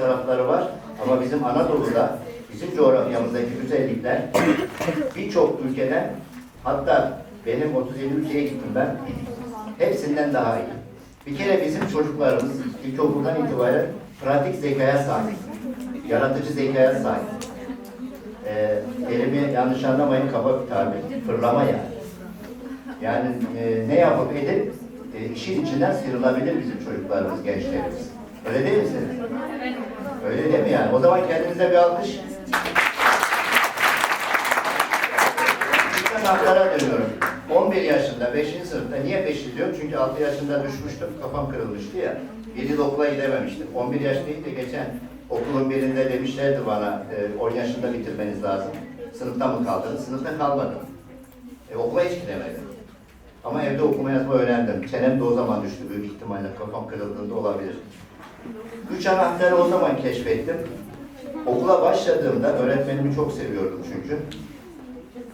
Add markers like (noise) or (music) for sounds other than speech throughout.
tarafları var ama bizim Anadolu'da bizim coğrafyamızdaki güzellikler birçok ülkeden hatta benim 37 ülkeye gittim ben hepsinden daha iyi. Bir kere bizim çocuklarımız ilkokuldan itibaren pratik zekaya sahip, yaratıcı zekaya sahip. Ee, elimi yanlış anlamayın kaba bir tabir, fırlama yani. Yani e, ne yapıp edip e, işin içinden sıyrılabilir bizim çocuklarımız, gençlerimiz. Öyle değil misiniz? Öyle değil mi yani? O zaman kendinize bir alkış. Lütfen haklara dönüyorum. 11 yaşında, 5. sınıfta, niye 5 diyorum? Çünkü 6 yaşında düşmüştüm, kafam kırılmıştı ya. 7 okula gidememiştim. 11 yaş geçen okulun birinde demişlerdi bana, e, 10 yaşında bitirmeniz lazım. Sınıfta mı kaldınız? Sınıfta kalmadım. E, okula hiç gidemedim. Ama evde okuma yazma öğrendim. Çenem de o zaman düştü büyük ihtimalle. Kafam kırıldığında olabilir. Üç anahtarı o zaman keşfettim. Okula başladığımda öğretmenimi çok seviyordum çünkü.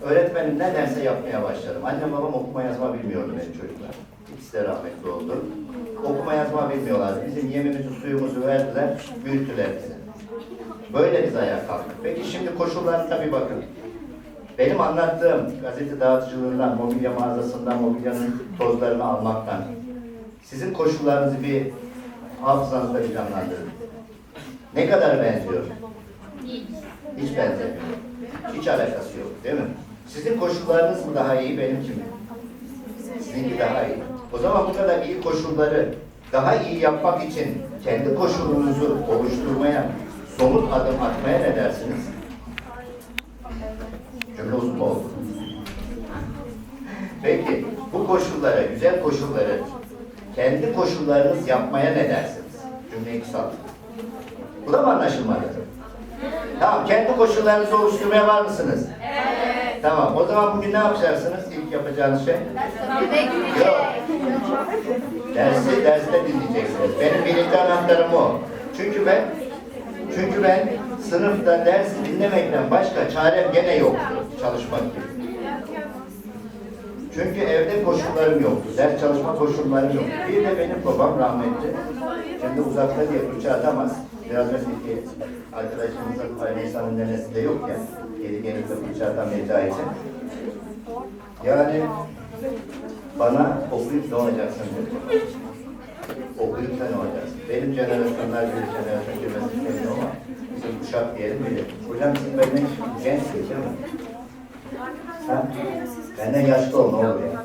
Öğretmenim ne yapmaya başladım. Annem babam okuma yazma bilmiyordu benim çocuklar. İkisi de rahmetli oldu. Okuma yazma bilmiyorlardı. Bizim yemimizi suyumuzu verdiler, büyüttüler bizi. Böyle biz ayağa kalktık. Peki şimdi koşullarına tabii bakın. Benim anlattığım gazete dağıtıcılığından, mobilya mağazasından, mobilyanın tozlarını almaktan, sizin koşullarınızı bir hafızanızda canlandırın. Ne kadar benziyor? Hiç benzemiyor. Hiç alakası yok değil mi? Sizin koşullarınız mı daha iyi, benimki mi? Sizinki daha iyi. O zaman bu kadar iyi koşulları daha iyi yapmak için kendi koşulunuzu oluşturmaya, somut adım atmaya ne dersiniz? Cümle uzun oldu? Peki, bu koşullara, güzel koşulları kendi koşullarınız yapmaya ne dersiniz? Cümleyi kısaltın. Bu da mı anlaşılmadı? Tamam, kendi koşullarınızı oluşturmaya var mısınız? Evet. Tamam, o zaman bugün ne yapacaksınız? İlk yapacağınız şey? Yok. Dersi, derste dinleyeceksiniz. Benim birinci anahtarım o. Çünkü ben çünkü ben sınıfta ders dinlemekten başka çarem gene yoktu çalışmak gibi. Çünkü evde koşullarım yoktu. Ders çalışma koşullarım yoktu. Bir de benim babam rahmetli. Şimdi uzakta diye fırça atamaz. Biraz önceki arkadaşımızın aynı insanın nenesi de yok ya. Geri gelip de fırça atamayacağı için. Yani bana okuyup ne olacaksın dedi. Okuyup ne olacaksın? Benim jenerasyonlar bir jenerasyon girmesi istemiyor ama bizim kuşak diyelim bilir. Hocam siz benden gençsiniz değil mi? Ha? Benden yaşlı ol ne olur ya.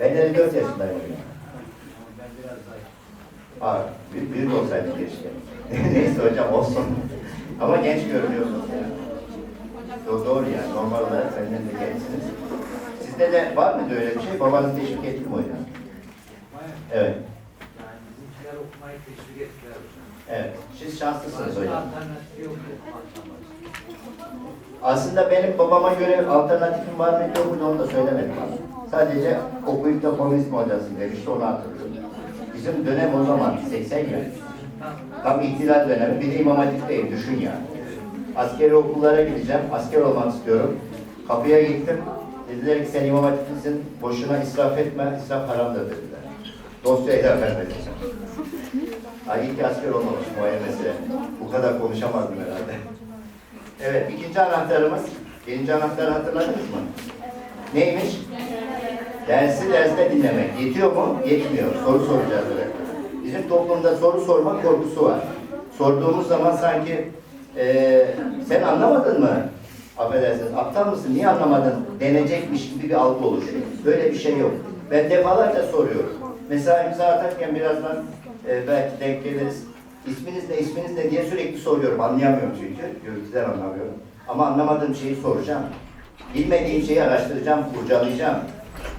Ben 54 yaşındayım. Aa, büyük, büyük olsaydı keşke. (laughs) Neyse hocam olsun. Ama genç görünüyorsunuz ya. Do doğru yani. Normal olarak benden de gençsiniz. Sizde de var mıydı öyle bir şey? Babanız teşvik etti mi hocam? Evet. Yani bizimkiler okumayı teşvik ettiler hocam. Evet. Siz şanslısınız hocam. alternatifi yok okumaktan başka. Aslında benim babama göre alternatifim var mı yok mu onu da söylemedi bana. Sadece okuyup da komünist hocası demişti onu hatırlıyorum. Bizim dönem o zaman 80 yani. Tam ihtilal dönemi. Bir de imam hatipteyim düşün yani. Askeri okullara gideceğim. Asker olmak istiyorum. Kapıya gittim. Dediler ki sen imam hatiplisin. Boşuna israf etme. israf haramdır dediler. Dosyayı da vermedim. Ay ki asker olmamış muayenesi. Bu kadar konuşamazdım herhalde. Evet, ikinci anahtarımız. Birinci anahtarı hatırladınız mı? Neymiş? Dersi derste dinlemek. Yetiyor mu? Yetmiyor. Soru soracağız öğretmen. Bizim toplumda soru sorma korkusu var. Sorduğumuz zaman sanki eee, sen anlamadın mı? Affedersiniz, aptal mısın, niye anlamadın denecekmiş gibi bir algı oluşuyor. Böyle bir şey yok. Ben defalarca soruyorum. Mesela imza atarken birazdan e, belki denk geliriz. İsminiz ne, isminiz ne diye sürekli soruyorum. Anlayamıyorum çünkü. Gürültüden anlamıyorum. Ama anlamadığım şeyi soracağım. Bilmediğim şeyi araştıracağım, kurcalayacağım.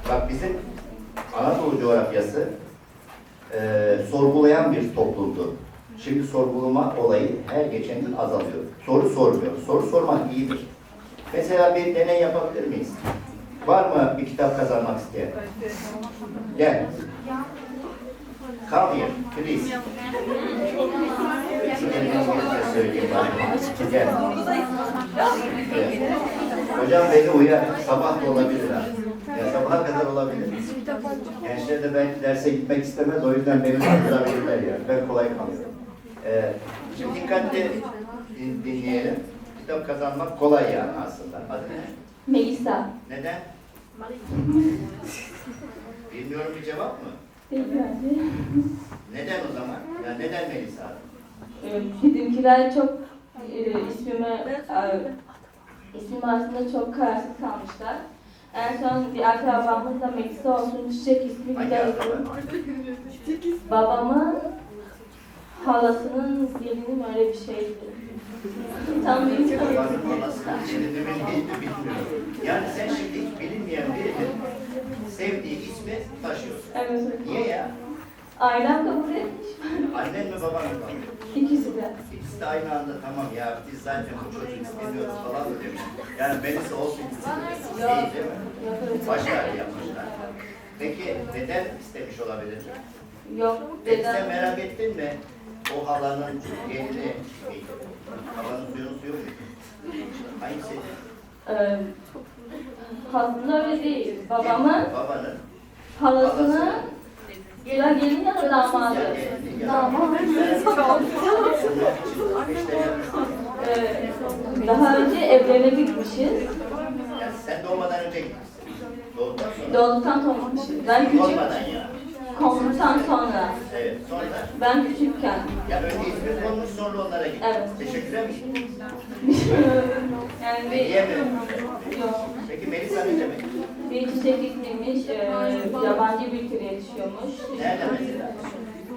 Bak bizim Anadolu coğrafyası e, sorgulayan bir toplumdu. Şimdi sorgulama olayı her geçen gün azalıyor. Soru sormuyor. Soru sormak iyidir. Mesela bir deney yapabilir miyiz? Var mı bir kitap kazanmak isteyen? Gel. Come here, please. Gel. Hocam beni uyar. Sabah da olabilir ha. Ya sabaha kadar olabilir. Gençler de belki derse gitmek istemez. O yüzden beni kaldırabilirler ya. Ben kolay kalıyorum. Ee, şimdi dikkatli din- dinleyelim. Kitap kazanmak kolay yani aslında. Adı ne? Melisa. Neden? Bilmiyorum bir cevap mı? Neden o zaman? Ya neden Melisa? Ee, Bizimkiler çok e, ismime e, isim aslında çok kararsız kalmışlar. En son bir akrabamızla Melisa olsun çiçek ismi güzel. Babamın halasının gelini öyle bir şeydi. Tam bir babasının bilmiyorum. Yani sen şimdi hiç bilinmeyen ismi Niye ya? Ailem kabul etmiş. Annen mi baban mı? İkisi de. İkisi de aynı anda tamam ya biz zaten bu çocuğu istemiyoruz falan mı demiş. Yani Melisa olsun istemiş. Değil değil mi? Öyle. Başlar yapmışlar. Peki neden istemiş olabilir? Yok Peki sen dedem. merak ettin mi? O halanın gelini? Halanın suyunu suyu muydu? Hangisi? Ee, aslında öyle değil. Babamın Babanın. Halasının ya gelin ya da damadı. Ya gelini ya da- Damat. İşte yapmışlar. Ee, daha önce evlerine gitmişiz. Yani sen doğmadan önce gitmişsin. Doğduktan sonra. Ben küçük, konuştan sonra. Evet. Sonra Ben küçükken. ya önce İzmir konmuş sonra onlara gitmiş. Evet. Teşekkür ederim. (laughs) yani bir... Yok. Peki Melisa ne demek? Bir çiçek ismiymiş, e, yabancı bir tür yetişiyormuş. Nerede mesela?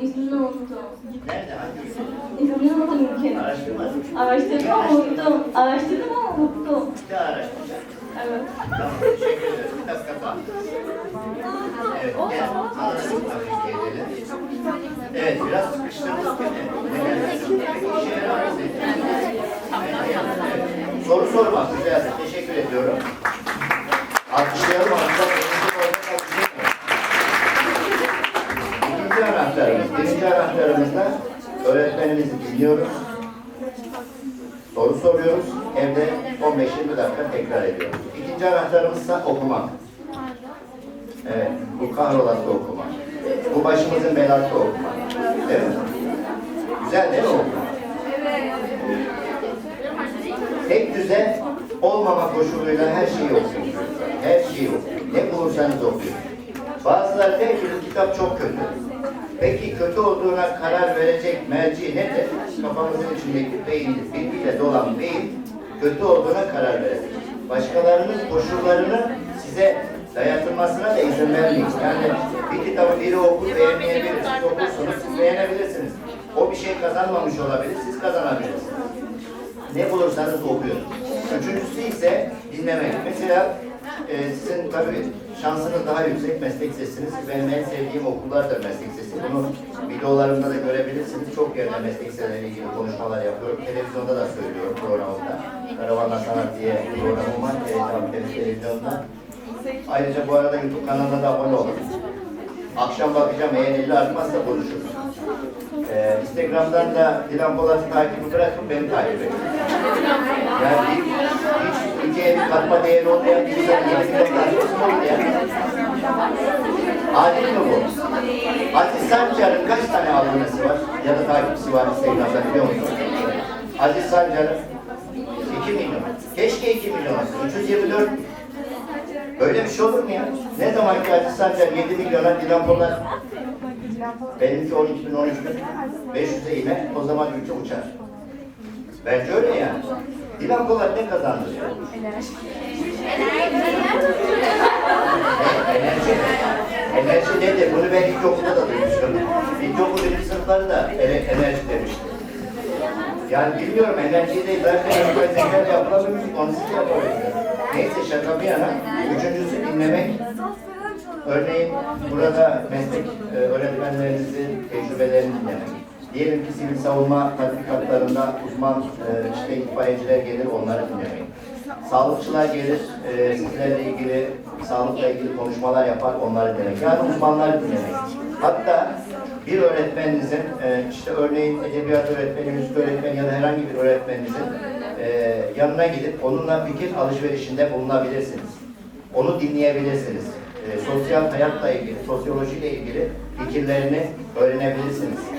İsmini unuttum. Nerede? Hangi? İsmini unuttum ülkenin. Araştırmadın. Araştırdım ama unuttum. Araştırdım ama unuttum. Bir daha araştıracağım. Evet. Tamam, teşekkür ederim. Biraz kapat. Evet, gel. Biraz sıkıştırdık? Evet. Soru sormak güzel. Teşekkür ediyorum. Alkışlayalım. Alkışlayalım. İkinci anahtarımız. Birinci anahtarımızda öğretmenimizi dinliyoruz. Soru soruyoruz. Evde 15-20 dakika tekrar ediyoruz. İkinci anahtarımız ise okumak. Evet, bu kahrolası okumak. Bu başımızın belası okumak. Değil? Güzel değil mi okumak? Tek düze olmama koşuluyla her şeyi okuyun. Her şeyi okuyun. Ne bulursanız okuyun. Bazıları der ki bu kitap çok kötü. Peki kötü olduğuna karar verecek merci nedir? Kafamızın içindeki beyin, bilgiyle dolan beyin kötü olduğuna karar verecek. Başkalarının koşullarını size dayatılmasına da izin vermeyin. Yani bir kitabı biri okur beğenmeyebilir, siz okursunuz, siz beğenebilirsiniz. O bir şey kazanmamış olabilir, siz kazanabilirsiniz. Ne bulursanız okuyun. Üçüncüsü ise dinlemek. Mesela e, sizin tabii şansınız daha yüksek meslek sesiniz. Benim en sevdiğim okullardır meslek sesi. Bunu videolarımda da görebilirsiniz. Çok yerde meslek sesleriyle ilgili konuşmalar yapıyorum. Televizyonda da söylüyorum programımda. Karavanla Sanat diye programım var. Televizyon, televizyonda. Ayrıca bu arada YouTube kanalına da abone olun. Akşam bakacağım eğer 50 artmazsa konuşuruz. Ee, Instagram'dan da Dilan Polat'ı takibi bırakın beni takip edin. Yani hiç, bir katma değeri olmayan bir insanın. Adil mi bu? Aziz Sancar'ın kaç tane abonesi var ya da takipçisi var Instagram'da biliyor musun? Aziz Sancar'ın 2 milyon. Keşke 2 milyon olsun. 324 Böyle bir şey olur mu ya? Ne zaman ki Aziz Sancar 7 milyona Dilan Polat benimki 12 bin 13 bin 500'e iner o zaman ülke uçar. Bence öyle yani. Dilan Polat ne kazandı ya? Ne? Enerji. Enerji nedir? Bunu ben ilkokulda da duymuştum. İlkokul birinci sınıfları da enerji demişti. Yani bilmiyorum enerjiyi de zaten yapay zeka yapılamıyor müzik, onu siz yapabilirsiniz. Neyse şaka bir yana. Üçüncüsü dinlemek. Örneğin burada meslek e, öğretmenlerinizin tecrübelerini dinlemek. Diyelim ki sivil savunma tatbikatlarında uzman e, işte itfaiyeciler gelir onları dinlemek. Sağlıkçılar gelir e, sizlerle ilgili sağlıkla ilgili konuşmalar yapar onları dinlemek. Yani uzmanları dinlemek. Hatta bir öğretmeninizin e, işte örneğin edebiyat öğretmeni, müzik öğretmeni ya da herhangi bir öğretmeninizin e, yanına gidip onunla fikir alışverişinde bulunabilirsiniz. Onu dinleyebilirsiniz. E, sosyal hayatla ilgili, sosyolojiyle ilgili fikirlerini öğrenebilirsiniz.